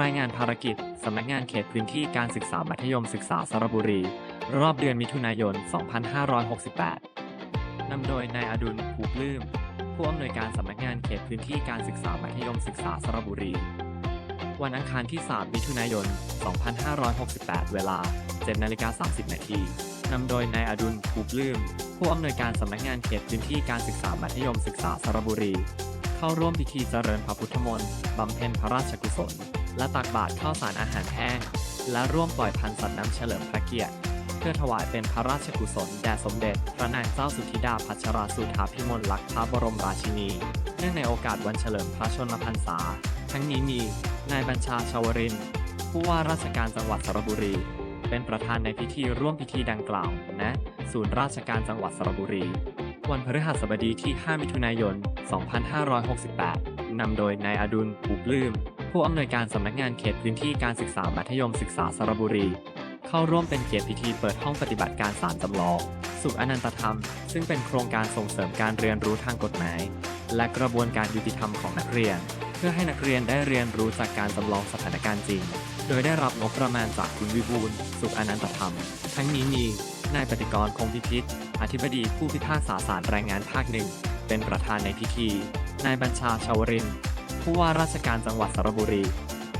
รายงานภารกิจ สำนักงานเขตพื้นที่การศึกษามัธยมศึกษาสระบุรี รอบเดือนมิถุนายน 2568 นำโดยนายอดุลภูปลื้ม ผู้อำนวยการสำนักงานเขตพื้นที่การศึกษามัธยมศึกษาสระบุรี วันอังคารที่ 3 มิถุนายน 2568 เวลา 7นาฬิกา30 นาทีนำโดยนายอดุลภูปลื้ม ผู้อำนวยการสำนักงานเขตพื้นที่การศึกษามัธยมศึกษาสระบุรี เข้าร่วมพิธีเจริญพระพุทธมนต์บำเพ็ญพระราชกุศล และตักบาตรข้าวสารอาหารแห้ง และร่วมปล่อยพันธุ์สัตว์น้ำเฉลิมพระเกียรติ เพื่อถวายเป็นพระราชกุศลแด่สมเด็จ พระนางเจ้าสุธิดาพัชราสุธาพิมลลักษณ์พระบรมราชินี เนื่องในโอกาสวันเฉลิมพระชนมพรรษา ทั้งนี้มีนายบัญชาชาวรินผู้ว่าราชการจังหวัดสระบุรี เป็นประธานในพิธีร่วมพิธีดังกล่าวณศูนย์ราชการจังหวัดสระบุรี วันพฤหัสบดีที่ 5 มิถุนายน 2568 นำโดยนายอดุลปูปลื้ม ผู้อำนวยการสำนักงานเขตพื้นที่การศึกษามัธยมศึกษาสระบุรี เข้าร่วมเป็นเกียรติพิธีเปิดห้องปฏิบัติการศาลจำลองสุขอนันตธรรม ซึ่งเป็นโครงการส่งเสริมการเรียนรู้ทางกฎหมาย และกระบวนการยุติธรรมของนักเรียน เพื่อให้นักเรียนได้เรียนรู้จากการจำลองสถานการณ์จริง โดยได้รับงบประมาณจากคุณวิบูลย์สุขอนันตธรรม ทั้งนี้มีนายปฏิกรคงพิพิธอธิบดีผู้พิพากษาศาลแรงงานภาคหนึ่งเป็นประธานในพิธี นายบัญชาชาวรินทร์ ผู้ว่าราชการจังหวัดสระบุรี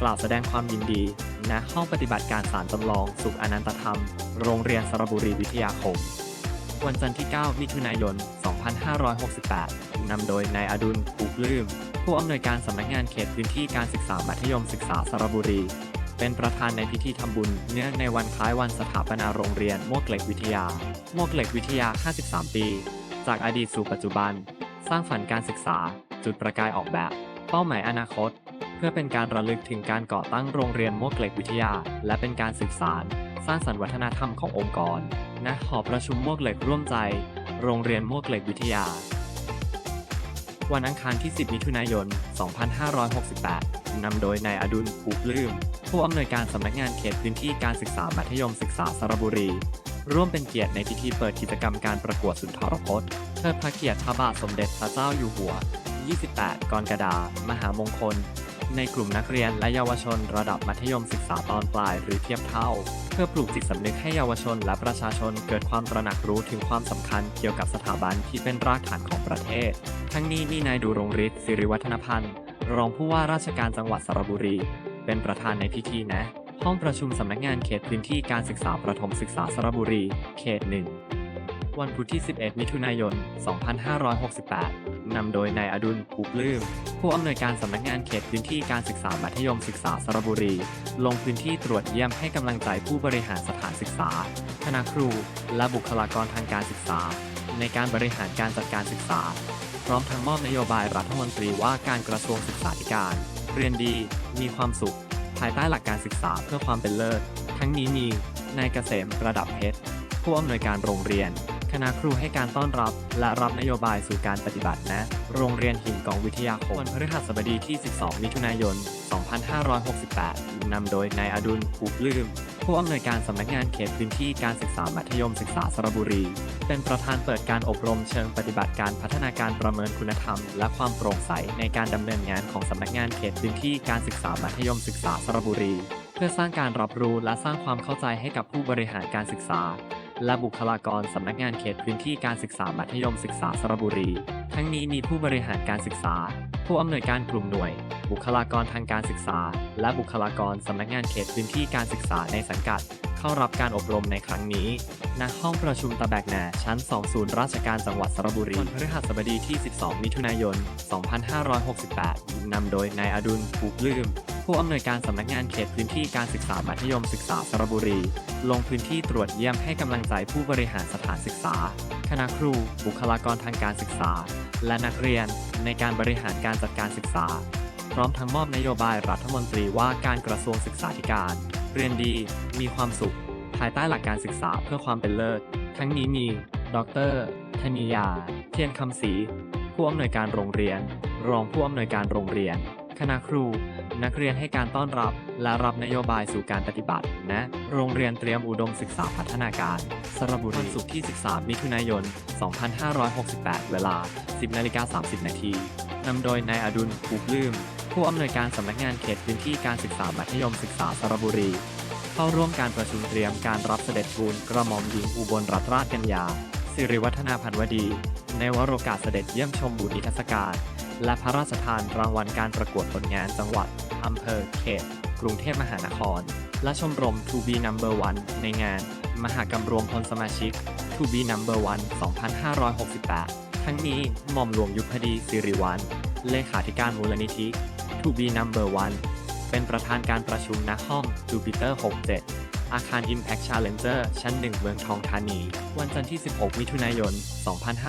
กล่าวแสดงความยินดีณห้องปฏิบัติการศาลจำลองสุขอนันตธรรม โรงเรียนสระบุรีวิทยาคม วันจันทร์ที่ 9 มิถุนายน 2568 นำโดยนายอดุลภูปลื้มผู้อำนวยการสำนักงานเขตพื้นที่การศึกษามัธยมศึกษาสระบุรี เป็นประธานในพิธีทำบุญ เนื่องในวันคล้ายวันสถาปนาโรงเรียนมวกเหล็กวิทยา มวกเหล็กวิทยา 53 ปี จากอดีตสู่ปัจจุบัน สร้างฝันการศึกษา จุดประกายออกแบบ เป้าหมายอนาคต เพื่อเป็นการระลึกถึงการก่อตั้งโรงเรียนมวกเหล็กวิทยา และเป็นการสืบสานสร้างสรรค์วัฒนธรรมขององค์กรณหอประชุมมวกเหล็กร่วมใจ โรงเรียนมวกเหล็กวิทยา วันอังคารที่ 10 มิถุนายน 2568 นำโดยนายอดุลภูปลื้มผู้อำนวยการสำนักงานเขตพื้นที่การศึกษามัธยมศึกษาสระบุรี ร่วมเป็นเกียรติในพิธีเปิดกิจกรรมการประกวดสุนทรพจน์เทิดพระเกียรติพระบาทสมเด็จพระเจ้าอยู่หัว 28 กรกฎาคมมหามงคล ในกลุ่มนักเรียนและเยาวชนระดับมัธยมศึกษาตอนปลายหรือเทียบเท่า เพื่อปลูกจิตสำนึกให้เยาวชนและประชาชนเกิดความตระหนักรู้ถึงความสำคัญเกี่ยวกับสถาบันที่เป็นรากฐานของประเทศ ทั้งนี้มีนายดูรงฤทธิ์สิริวัฒนพันธ์รองผู้ว่าราชการจังหวัดสระบุรี เป็นประธานในพิธีนะ ห้องประชุมสำนักงานเขตพื้นที่การศึกษาประถมศึกษาสระบุรี เขตหนึ่ง วันพุธที่ 11 มิถุนายน 2568 นำโดยนายอดุลภูปลื้ม ผู้อำนวยการสำนักงานเขตพื้นที่การศึกษามัธยมศึกษาสระบุรี ลงพื้นที่ตรวจเยี่ยมให้กำลังใจผู้บริหารสถานศึกษา คณะครู และบุคลากรทางการศึกษา ในการบริหารการจัดการศึกษา พร้อมทั้งมอบนโยบายรัฐมนตรีว่าการกระทรวงศึกษาธิการ เรียนดี มีความสุข ภายใต้หลักการศึกษาเพื่อความเป็นเลิศ ทั้งนี้มีนายเกษมประดับเพชรผู้อำนวยการโรงเรียน ณะครูให้การต้อนรับ และรับนโยบายสู่การปฏิบัตินะโรงเรียนหินกองวิทยาคมวันพฤหัสบดีที่ 12 มิถุนายน 2568 นำโดยนายอดุลภูลืม ผู้อำนวยการสำนักงานเขตพื้นที่การศึกษามัธยมศึกษาสระบุรี เป็นประธานเปิดการอบรมเชิงปฏิบัติการพัฒนาการประเมินคุณธรรม และความโปร่งใสในการดำเนินงานของสำนักงานเขตพื้นที่การศึกษามัธยมศึกษาสระบุรี เพื่อสร้างการรับรู้และสร้างความเข้าใจให้กับผู้บริหารการศึกษา และบุคลากรสำนักงานเขตพื้นที่การศึกษามัธยมศึกษาสระบุรี ทั้งนี้มีผู้บริหารการศึกษา ผู้อำนวยการกลุ่มหน่วย บุคลากรทางการศึกษา และบุคลากรสำนักงานเขตพื้นที่การศึกษาในสังกัด เข้ารับการอบรมในครั้งนี้ณห้องประชุมตะแบกแหน่ชั้น 2 ศูนย์ราชการจังหวัดสระบุรีวันพฤหัสบดีที่ 12 มิถุนายน 2568นำโดยนายอดุลภูปลื้ม ผู้อำนวยการสำนักงานเขตพื้นที่การศึกษามัธยมศึกษาสระบุรี ลงพื้นที่ตรวจเยี่ยมให้กำลังใจผู้บริหารสถานศึกษา คณะครู บุคลากรทางการศึกษา และนักเรียนในการบริหารการจัดการศึกษา พร้อมทั้งมอบนโยบายรัฐมนตรีว่าการกระทรวงศึกษาธิการ เรียนดี มีความสุข ภายใต้หลักการศึกษาเพื่อความเป็นเลิศ ทั้งนี้มี ดรธนิยา เทียนคำศรีผู้อำนวยการโรงเรียน รองผู้อำนวยการโรงเรียน คณะครู นักเรียนให้การต้อนรับ และรับนโยบายสู่การปฏิบัตินะโรงเรียนเตรียมอุดมศึกษาพัฒนาการ สระบุรีวันศุกร์ที่ 13 มิถุนายน 2568 เวลา 10นาฬิกา30 นาทีนำโดยนายอดุลภูปลื้มผู้อำนวยการสำนักงานเขตพื้นที่การศึกษามัธยมศึกษาสระบุรี เข้าร่วมการประชุมเตรียมการรับเสด็จทูลกระหม่อมหญิงอุบลรัตนราชกัญญาสิริวัฒนาพันวดี ในวโรกาสเสด็จเยี่ยมชมบูธนิทรรศการ และพระราชทานรางวัลการประกวดผลงานจังหวัด อำเภอ เขต กรุงเทพมหานคร และชมรม To be number one ในงาน มหากรรมรวมพลสมาชิก To be number one 2568 ทั้งนี้หม่อมหลวงยุพดีสิริวัลเลขาธิการมูลนิธิ To be number one เป็นประธานการประชุมณห้อง Jupiter 67 อาคาร Impact Challenger ชั้น 1 เมืองทองธานี วันจันทร์ที่ 16 มิถุนายน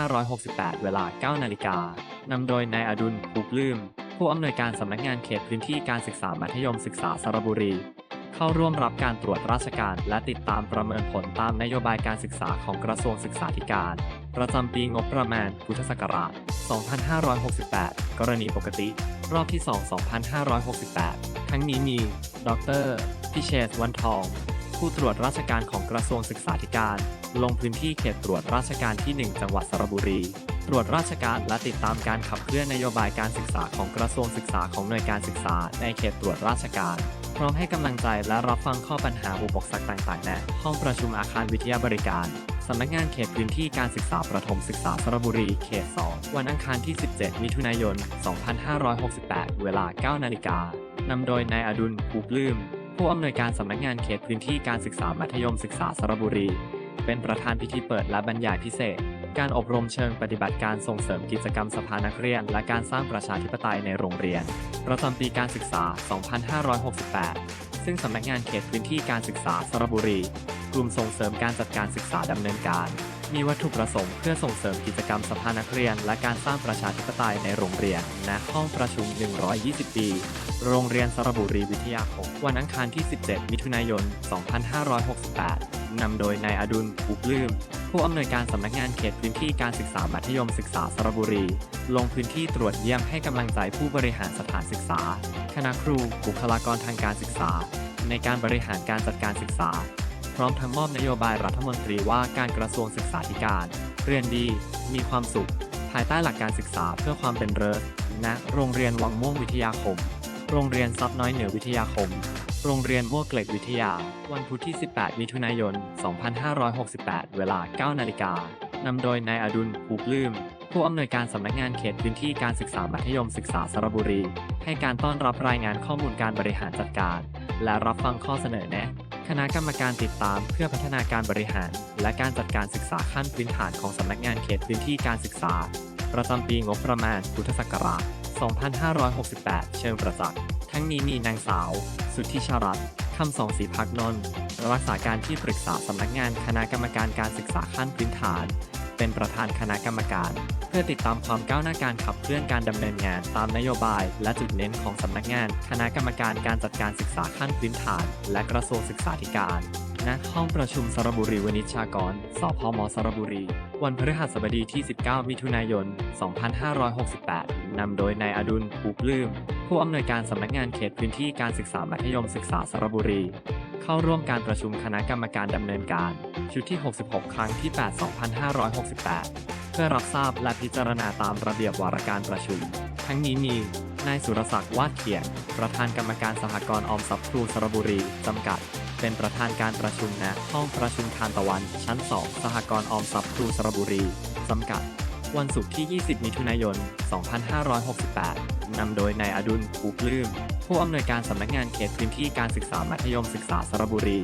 2568 เวลา 9 นาฬิกานำโดยนายอดุลภูปลื้มผู้อำนวยการสำนักงานเขตพื้นที่การศึกษามัธยมศึกษาสระบุรี เข้าร่วมรับการตรวจราชการ และติดตามประเมินผลตามนโยบายการศึกษาของกระทรวงศึกษาธิการ ประจำปีงบประมาณพุทธศักราช 2568 กรณีปกติ รอบที่ 2 2568 ทั้งนี้มี ดร พิเชษวันทอง ผู้ตรวจราชการของกระทรวงศึกษาธิการ ลงพื้นที่เขตตรวจราชการที่ 1 จังหวัดสระบุรี ตรวจราชการและติดตามการขับเคลื่อนนโยบายการศึกษาของกระทรวงศึกษาของหน่วยการศึกษาในเขตตรวจราชการ พร้อมให้กำลังใจและรับฟังข้อปัญหาอุปสรรคต่างๆณห้องประชุมอาคารวิทยาบริการสำนักงานเขตพื้นที่การศึกษาประถมศึกษาสระบุรีเขต 2 วันอังคารที่ 17 มิถุนายน 2568 เวลา 9 นาฬิกานำโดยนายอดุลภูปลื้ม ผู้อำนวยการสำนักงานเขตพื้นที่การศึกษามัธยมศึกษาสระบุรี เป็นประธานพิธีเปิดและบรรยายพิเศษ การอบรมเชิงปฏิบัติการส่งเสริมกิจกรรมสภานักเรียน และการสร้างประชาธิปไตยในโรงเรียน ประจำปีการศึกษา 2568 ซึ่งสำนักงานเขตพื้นที่การศึกษาสระบุรี กลุ่มส่งเสริมการจัดการศึกษาดำเนินการ มีวัตถุประสงค์เพื่อส่งเสริมกิจกรรมสภานักเรียน และการสร้างประชาธิปไตยในโรงเรียนณห้องประชุม 120 ปี โรงเรียนสระบุรีวิทยาคม วันอังคารที่ 17 มิถุนายน 2568 นำโดยนายอดุลภูปลื้มผู้อำนวยการสำนักงานเขตพื้นที่การศึกษามัธยมศึกษาสระบุรี ลงพื้นที่ตรวจเยี่ยมให้กำลังใจผู้บริหารสถานศึกษา คณะครู บุคลากรทางการศึกษา ในการบริหารการจัดการศึกษา พร้อมทั้งมอบนโยบายรัฐมนตรีว่าการกระทรวงศึกษาธิการ เรียนดี มีความสุข ภายใต้หลักการศึกษาเพื่อความเป็นเลิศณโรงเรียนวังม่วงวิทยาคม โรงเรียนซับน้อยเหนือวิทยาคม โรงเรียนม่วงเกล็ดวิทยา วันพุธที่ 18 มิถุนายน 2568 เวลา 9 นาฬิกานำโดยนายอดุลภูปลื้มผู้อำนวยการสำนักงานเขตพื้นที่การศึกษามัธยมศึกษาสระบุรี ให้การต้อนรับรายงานข้อมูลการบริหารจัดการ และรับฟังข้อเสนอแนะ คณะกรรมการติดตามเพื่อพัฒนาการบริหาร และการจัดการศึกษาขั้นพื้นฐานของสำนักงานเขตพื้นที่การศึกษา ประจำปีงบประมาณพุทธศักราช 2568 เชิงประจักษ์ ทั้งนี้มีนางสาว สุทธิชรัตน์คำสองศรีพักนนท์รักษาการที่ปรึกษาสำนักงานคณะกรรมการการศึกษาขั้นพื้นฐาน เป็นประธานคณะกรรมการ เพื่อติดตามความก้าวหน้าการขับเคลื่อนการดำเนินงานตามนโยบาย และจุดเน้นของสำนักงาน คณะกรรมการการจัดการศึกษาขั้นพื้นฐาน และกระทรวงศึกษาธิการณห้องประชุมสระบุรีวณิชชากร สพมสระบุรี วันพฤหัสบดีที่ 19 มิถุนายน 2568 นำโดยนายอดุลภูปลื้ม ผู้อำนวยการสำนักงานเขตพื้นที่การศึกษามัธยมศึกษาสระบุรี เข้าร่วมการประชุมคณะกรรมการดำเนินการ ชุดที่ 66 ครั้งที่ 8 2568 เพื่อรับทราบและพิจารณาตามระเบียบวาระการประชุม ทั้งนี้มีนายสุรศักดิ์วาดเขียน ประธานกรรมการสหกรณ์ออมทรัพย์ครูสระบุรี จำกัด เป็นประธานการประชุมณห้องประชุมทานตะวัน ชั้น 2 สหกรณ์ออมทรัพย์ครูสระบุรี จำกัด วันศุกร์ที่ 20 มิถุนายน 2568 นำโดยนายอดุลภูปลื้ม ผู้อำนวยการสำนักงานเขตพื้นที่การศึกษามัธยมศึกษาสระบุรี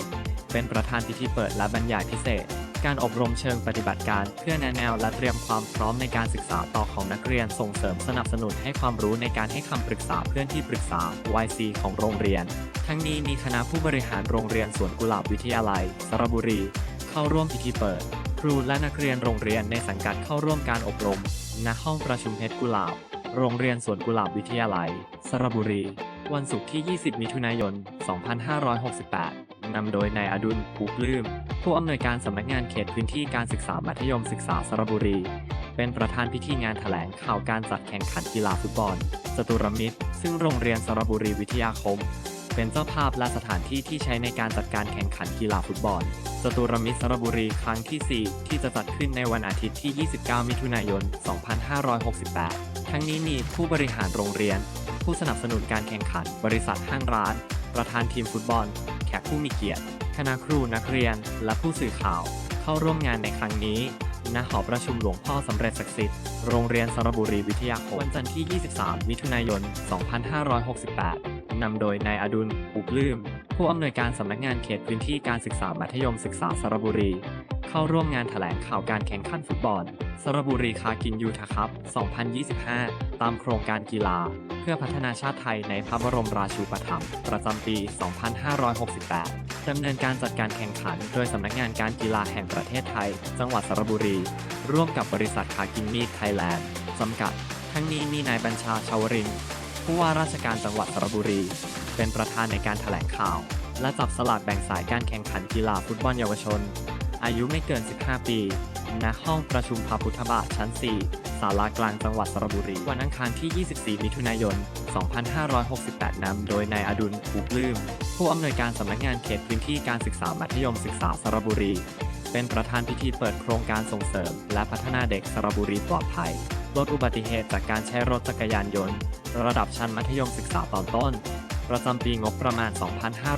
เป็นประธานพิธีเปิดและบรรยายพิเศษ การอบรมเชิงปฏิบัติการเพื่อแนแนวและเตรียมความพร้อมในการศึกษาต่อของนักเรียนส่งเสริมสนับสนุนให้ความรู้ในการให้คำปรึกษาเพื่อนที่ปรึกษา YC ของโรงเรียน ทั้งนี้มีคณะผู้บริหารโรงเรียนสวนกุหลาบวิทยาลัย สระบุรี เข้าร่วมพิธีเปิด รูและนักเรียนโรงเรียนในสังกัดเข้าร่วมการอบรม ณ ห้องประชุมเพชรกุหลาบ โรงเรียนสวนกุหลาบวิทยาลัย สระบุรี วันศุกร์ที่ 20 มิถุนายน 2568 นำโดยนายอดุลภูปลื้มผู้อำนวยการสำนักงานเขตพื้นที่การศึกษามัธยมศึกษาสระบุรี เป็นประธานพิธีงานแถลงข่าวการจัดแข่งขันกีฬาฟุตบอลจตุรมิตร ซึ่งโรงเรียนสระบุรีวิทยาคม เป็นเจ้าภาพและสถานที่ที่ใช้ในการจัดการแข่งขันกีฬาฟุตบอลจตุรมิตรสระบุรีครั้งที่ 4 ที่จะจัดขึ้นในวันอาทิตย์ที่ 29 มิถุนายน 2568 ทั้งนี้มีผู้บริหารโรงเรียน ผู้สนับสนุนการแข่งขัน บริษัทห้างร้าน ประธานทีมฟุตบอล แขกผู้มีเกียรติ คณะครูนักเรียน และผู้สื่อข่าว เข้าร่วมงานในครั้งนี้ณหอประชุมหลวงพ่อสำเร็จศักดิ์สิทธิ์ โรงเรียนสระบุรีวิทยาคม วันจันทร์ที่ 23 มิถุนายน 2568 นำโดยนายอดุลอุบลืม ผู้อำนวยการสำนักงานเขตพื้นที่การศึกษามัธยมศึกษาสระบุรี เข้าร่วมงานแถลงข่าวการแข่งขันฟุตบอลสระบุรีคากินยูทาคัพ 2025 ตามโครงการกีฬา เพื่อพัฒนาชาติไทยในพระบรมราชูปถัมภ์ประจำปี 2568 ดำเนินการจัดการแข่งขัน โดยสำนักงานการกีฬาแห่งประเทศไทย จังหวัดสระบุรี ร่วมกับบริษัทคากินมีดไทยแลนด์จำกัด ทั้งนี้มีนายบัญชาชาวริน ผู้ว่าราชการจังหวัดสระบุรี เป็นประธานในการแถลงข่าว และจับสลากแบ่งสายการแข่งขันกีฬาฟุตบอลเยาวชน อายุไม่เกิน 15 ปีณห้องประชุมพระพุทธบาทชั้น 4 ศาลากลางจังหวัดสระบุรี วันอังคารที่ 24 มิถุนายน 2568 นำโดยนายอดุลภูปลื้ม ผู้อำนวยการสำนักงานเขตพื้นที่การศึกษามัธยมศึกษาสระบุรี เป็นประธานพิธีเปิดโครงการส่งเสริม และพัฒนาเด็กสระบุรีปลอดภัย ลดอุบัติเหตุจากการใช้รถจักรยานยนต์ ระดับชั้นมัธยมศึกษาตอนต้น ประจำปีงบประมาณ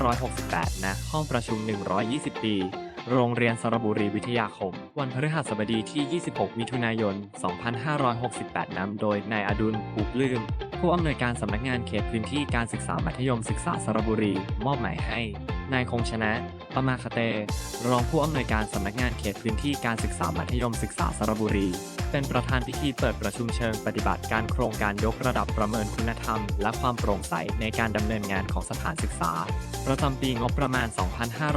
2568 ณ ห้องประชุม 120 ปี โรงเรียนสระบุรีวิทยาคม วันพฤหัสบดีที่ 26 มิถุนายน 2568 นำโดย นายอดุลภูปลืม ผู้อำนวยการสำนักงานเขตพื้นที่การศึกษามัธยมศึกษาสระบุรี มอบหมายให้ นายคงชนะ ประมาคเต รองผู้อำนวยการสำนักงานเขตพื้นที่การศึกษามัธยมศึกษาสระบุรี เป็นประธานพิธีเปิดประชุมเชิงปฏิบัติการโครงการยกระดับประเมินคุณธรรม และความโปร่งใสในการดำเนินงานของสถานศึกษา ประจำปีงบประมาณ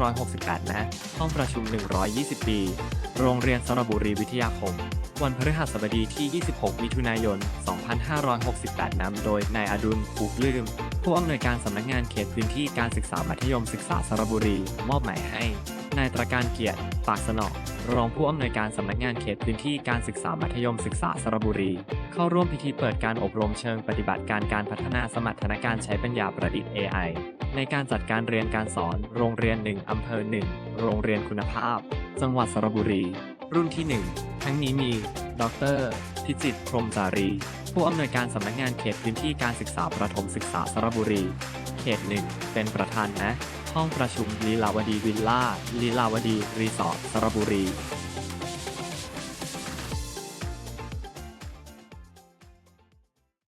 2568นะห้องประชุม 120 ปี โรงเรียนสระบุรีวิทยาคมวันพฤหัสบดีที่ 26 มิถุนายน 2568นำโดย นายอดุลภูปลืม ผู้อำนวยการสำนักงานเขตพื้นที่การศึกษามัธยมศึกษาสระบุรี มอบหมายให้นายตระการเกียรติ ปากสนอรองผู้อำนวยการสำนักงานเขตพื้นที่การศึกษามัธยมศึกษาสระบุรี เข้าร่วมพิธีเปิดการอบรมเชิงปฏิบัติการการพัฒนาสมรรถนะการใช้ปัญญาประดิษฐ์ AI ในการจัดการเรียนการสอน โรงเรียน 1 อำเภอ 1 โรงเรียนคุณภาพ จังหวัดสระบุรี รุ่นที่ 1 ทั้งนี้มี ดร พิจิตรพรมจารี ผู้อำนวยการสำนักงานเขตพื้นที่การศึกษาประถมศึกษาสระบุรี เขตหนึ่งเป็นประธานนะ ห้องประชุมลีลาวดีวิลล่าลีลาวดีรีสอร์ทสระบุรี